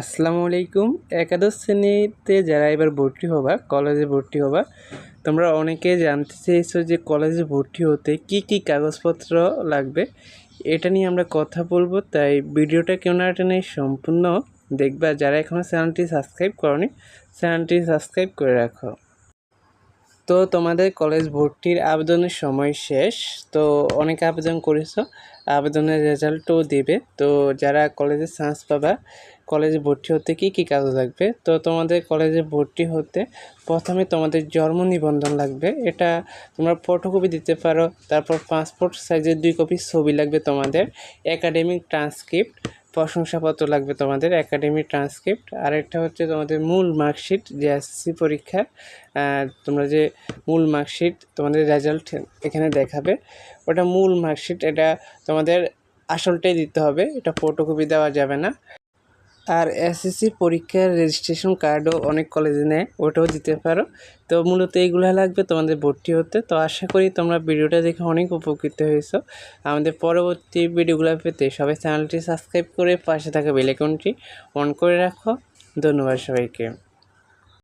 আসসালামু আলাইকুম। একাদশ শ্রেণীতে যারা এবার ভর্তি হবা, কলেজে ভর্তি হবা, তোমরা অনেকে জানতে চেয়েছো যে কলেজে ভর্তি হতে কি কি কাগজপত্র লাগবে। এটা নিয়ে আমরা কথা বলব, তাই ভিডিওটা কেউ না টেনে সম্পূর্ণ দেখবা। যারা এখনও চ্যানেলটি সাবস্ক্রাইব করনি, চ্যানেলটি সাবস্ক্রাইব করে রাখো। তো তোমাদের কলেজ ভর্তির আবেদনের সময় শেষ। তো অনেক আবেদন করেছ, আবেদনের রেজাল্টও দেবে। তো যারা কলেজে চান্স পাবা, কলেজে ভর্তি হতে কী কী কাজ লাগবে? তো তোমাদের কলেজে ভর্তি হতে প্রথমে তোমাদের জন্ম নিবন্ধন লাগবে। এটা তোমরা ফটোকপি দিতে পারো, তারপর পাসপোর্ট সাইজের দুই কপি ছবি লাগবে তোমাদের। একাডেমিক ট্রান্সক্রিপ্ট প্রশংসাপত্র লাগবে তোমাদের একাডেমি ট্রান্সক্রিপ্ট আরেকটা হচ্ছে তোমাদের মূল মার্কশিট, যে এসএসসি পরীক্ষার। তোমরা যে মূল মার্কশিট তোমাদের রেজাল্ট এখানে দেখাবে, ওটা মূল মার্কশিট, এটা তোমাদের আসলটাই দিতে হবে, এটা ফটোকপি দেওয়া যাবে না। আর এসএসসি পরীক্ষার রেজিস্ট্রেশন কার্ডও অনেক কলেজে নেয়, ওটাও দিতে পারো। তো মূলত এইগুলো লাগবে তোমাদের ভর্তি হতে। তো আশা করি তোমরা ভিডিওটা দেখে অনেক উপকৃত হয়েছো। আমাদের পরবর্তী ভিডিওগুলো পেতে সবাই চ্যানেলটি সাবস্ক্রাইব করে পাশে থাকা বেলাইকনটি অন করে রাখো। ধন্যবাদ সবাইকে।